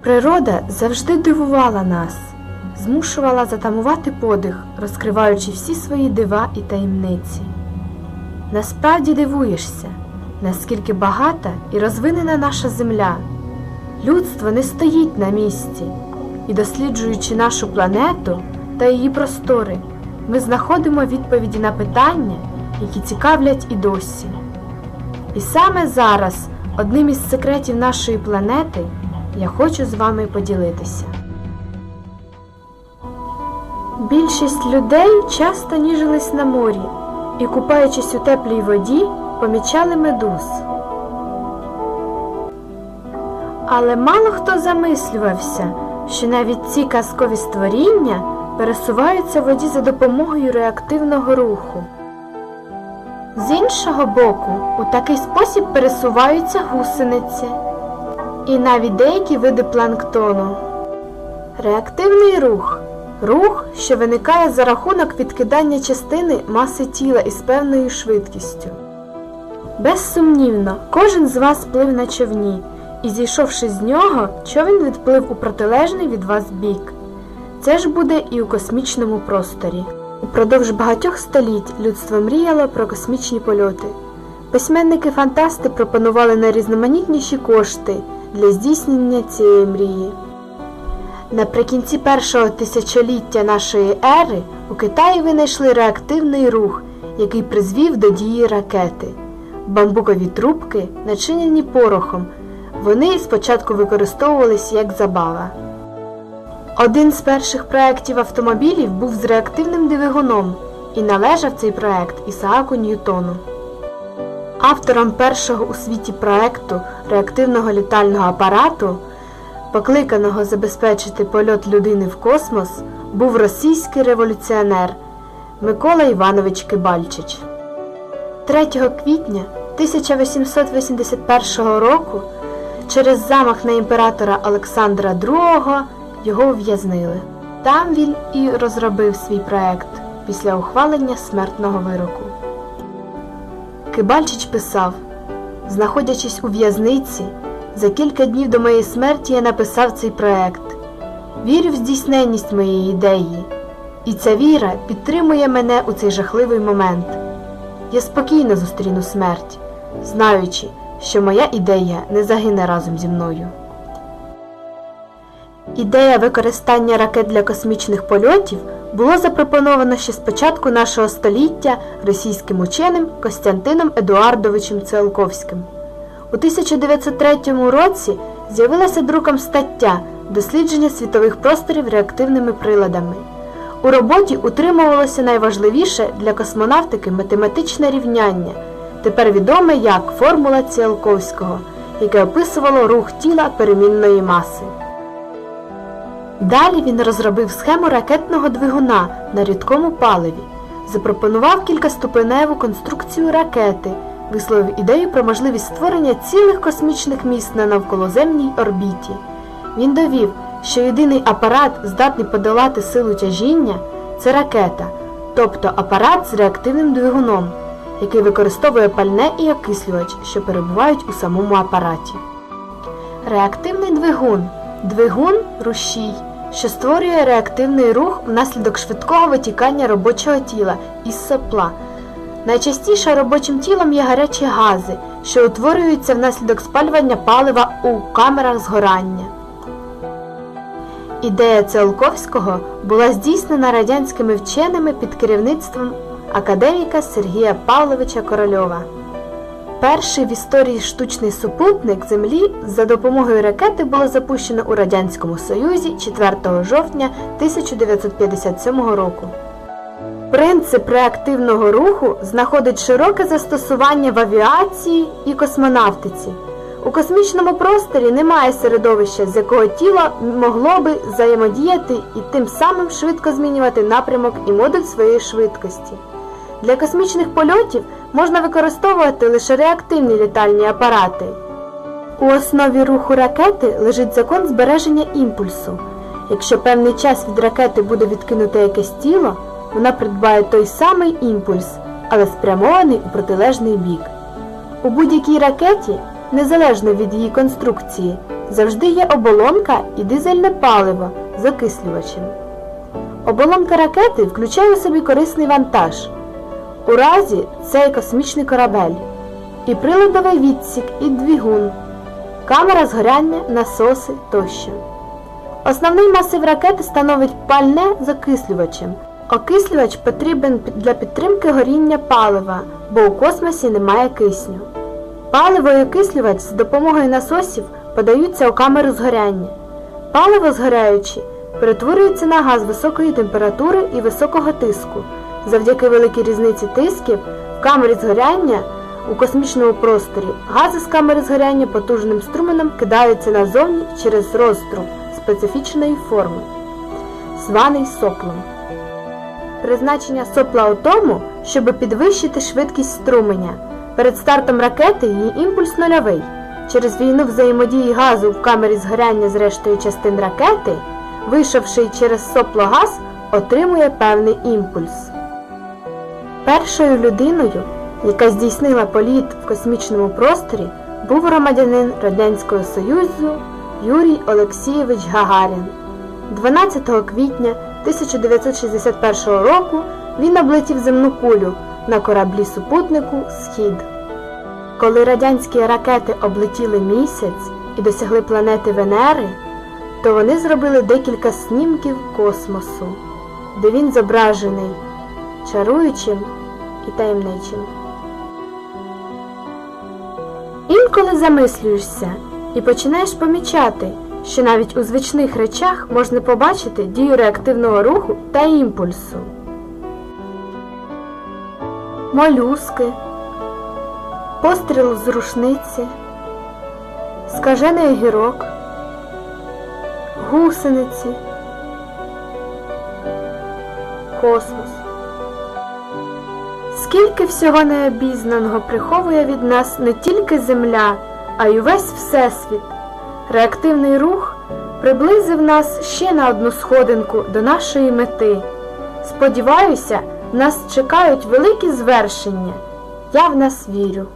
Природа завжди дивувала нас, змушувала затамувати подих, розкриваючи всі свої дива і таємниці. Насправді дивуєшся, наскільки багата і розвинена наша земля. Людство не стоїть на місці, і досліджуючи нашу планету та її простори, ми знаходимо відповіді на питання, які цікавлять і досі. І саме зараз одним із секретів нашої планети я хочу з вами поділитися. Більшість людей часто ніжились на морі і, купаючись у теплій воді, помічали медуз. Але мало хто замислювався, що навіть ці казкові створіння пересуваються в воді за допомогою реактивного руху. З іншого боку, у такий спосіб пересуваються гусениці і навіть деякі види планктону. Реактивний рух рух, що виникає за рахунок відкидання частини маси тіла із певною швидкістю. Безсумнівно, кожен з вас плив на човні, і, зійшовши з нього, човен відплив у протилежний від вас бік. Це ж буде і у космічному просторі. Упродовж багатьох століть людство мріяло про космічні польоти. Письменники-фантасти пропонували найрізноманітніші кошти для здійснення цієї мрії. Наприкінці першого тисячоліття нашої ери у Китаї винайшли реактивний рух, який призвів до дії ракети. Бамбукові трубки, начинені порохом, вони спочатку використовувалися як забава. Один з перших проєктів автомобілів був з реактивним двигуном, і належав цей проєкт Ісааку Ньютону. Автором першого у світі проєкту реактивного літального апарату, покликаного забезпечити польот людини в космос, був російський революціонер Микола Іванович Кибальчич. 3 квітня 1881 року через замах на імператора Олександра II його ув'язнили. Там він і розробив свій проект після ухвалення смертного вироку. Кибальчич писав, знаходячись у в'язниці, за кілька днів до моєї смерті я написав цей проект. Вірю в здійсненність моєї ідеї, і ця віра підтримує мене у цей жахливий момент. Я спокійно зустріну смерть, знаючи, що моя ідея не загине разом зі мною. Ідея використання ракет для космічних польотів було запропоновано ще з початку нашого століття російським ученим Костянтином Едуардовичем Циолковським. У 1903 році з'явилася друком стаття Дослідження світових просторів реактивними приладами. У роботі утримувалося найважливіше для космонавтики математичне рівняння, тепер відоме як формула Ціолковського, яке описувало рух тіла перемінної маси. Далі він розробив схему ракетного двигуна на рідкому паливі, запропонував кількаступеневу конструкцію ракети, висловив ідею про можливість створення цілих космічних міст на навколоземній орбіті. Він довів, що єдиний апарат, здатний подолати силу тяжіння, це ракета, тобто апарат з реактивним двигуном, який використовує пальне і окислювач, що перебувають у самому апараті. Реактивний двигун двигун рушій, що створює реактивний рух внаслідок швидкого витікання робочого тіла із сопла. Найчастіше робочим тілом є гарячі гази, що утворюються внаслідок спалювання палива у камерах згорання. Ідея Циолковського була здійснена радянськими вченими під керівництвом академіка Сергія Павловича Корольова. Перший в історії штучний супутник Землі за допомогою ракети було запущено у Радянському Союзі 4 жовтня 1957 року. Принцип реактивного руху знаходить широке застосування в авіації і космонавтиці. У космічному просторі немає середовища, з якого тіло могло би взаємодіяти і тим самим швидко змінювати напрямок і модуль своєї швидкості. Для космічних польотів можна використовувати лише реактивні літальні апарати. У основі руху ракети лежить закон збереження імпульсу. Якщо певний час від ракети буде відкинуте якесь тіло, вона придбає той самий імпульс, але спрямований у протилежний бік. У будь-якій ракеті, незалежно від її конструкції, завжди є оболонка і дизельне паливо з окислювачем. Оболонка ракети включає у собі корисний вантаж. У разі це і космічний корабель, і приладовий відсік, і двигун, камера згоряння, насоси тощо. Основний масив ракети становить пальне з окислювачем. Окислювач потрібен для підтримки горіння палива, бо у космосі немає кисню. Паливо і окислювач з допомогою насосів подаються у камеру згоряння. Паливо згораючи перетворюється на газ високої температури і високого тиску. Завдяки великій різниці тисків в камері згоряння у космічному просторі гази з камери згоряння потужним струменем кидаються назовні через розструм специфічної форми, званий соплом. Призначення сопла у тому, щоб підвищити швидкість струменя. Перед стартом ракети її імпульс нульовий. Через війну взаємодії газу в камері згоряння з рештою частин ракети, вийшовши через сопло газ, отримує певний імпульс. Першою людиною, яка здійснила політ в космічному просторі, був громадянин Радянського Союзу Юрій Олексійович Гагарін. 12 квітня 1961 року він облетів земну кулю на кораблі супутнику Схід. Коли радянські ракети облетіли місяць і досягли планети Венери, то вони зробили декілька снімків космосу, де він зображений чаруючим і таємничим. Інколи замислюєшся і починаєш помічати, що навіть у звичних речах можна побачити дію реактивного руху та імпульсу. Молюски, постріл з рушниці, скажений огірок, гусениці, космос. Скільки всього необізнаного приховує від нас не тільки Земля, а й увесь Всесвіт. Реактивний рух приблизив нас ще на одну сходинку до нашої мети. Сподіваюся, нас чекають великі звершення. Я в нас вірю.